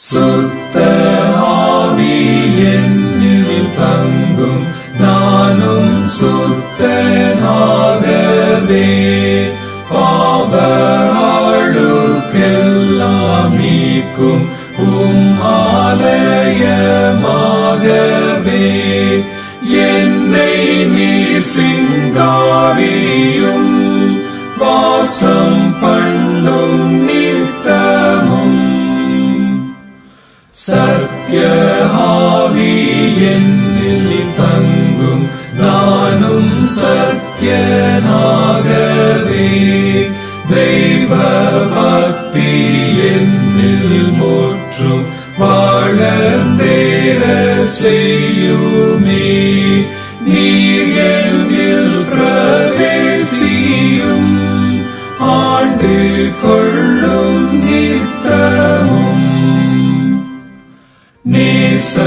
சுத்த ஆவி என்னில் தங்கும். நானும் சுத்தனாகவே பாவ அழுக்கெல்லாம் நீக்கும். உம் ஆலயமாகவே என்னை நீ சிங்காரியும் வாசம் நித்திய ஆவி என்னில் தங்கும் நானும் சத்தியனாகவே தெய்வ பக்தி என்னில் முற்றும் வளர்ந்தேற செய்யுமே நீர் என்னில் பிரவேசியும் ஆண்டு கொள்ளும் நீர் நேச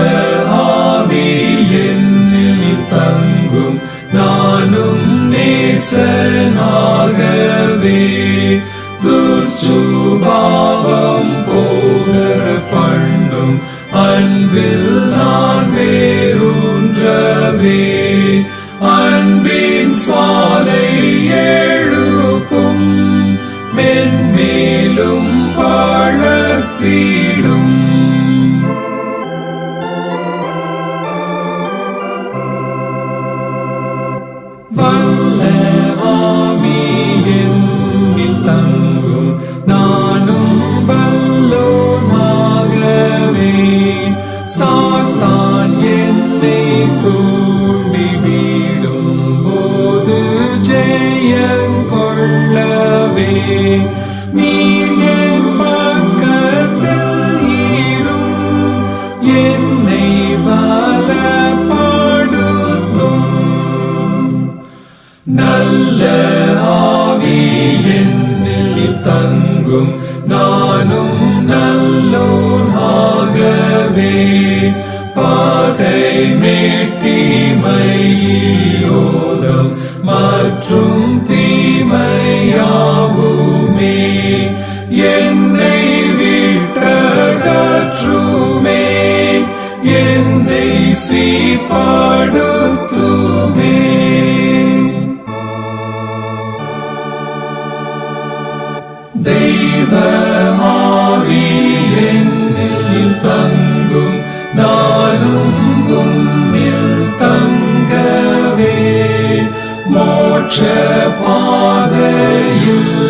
ஆவி என்னில் தங்கும் நானும் நேசனாகவே துசுபாவம் போகிற பண்ணும் அன்பில் நான் வேரூன்றவே அன்பின் சுவாலை வல்ல ஆவி என்னில் தங்கும். நானும் வல்லோனாகவே சாத்தான் என்னை தூண்டி விடும் போது ஜெயங்கொள்ளவே நீர் என் தங்கும். நானும் நல்லோனாகவே பாகை மேட்டிமையோதம் மற்றும் தீமையாவுமே என்னை விட்டகற்றுமே என்னை சீபா Pace Pade Iubi.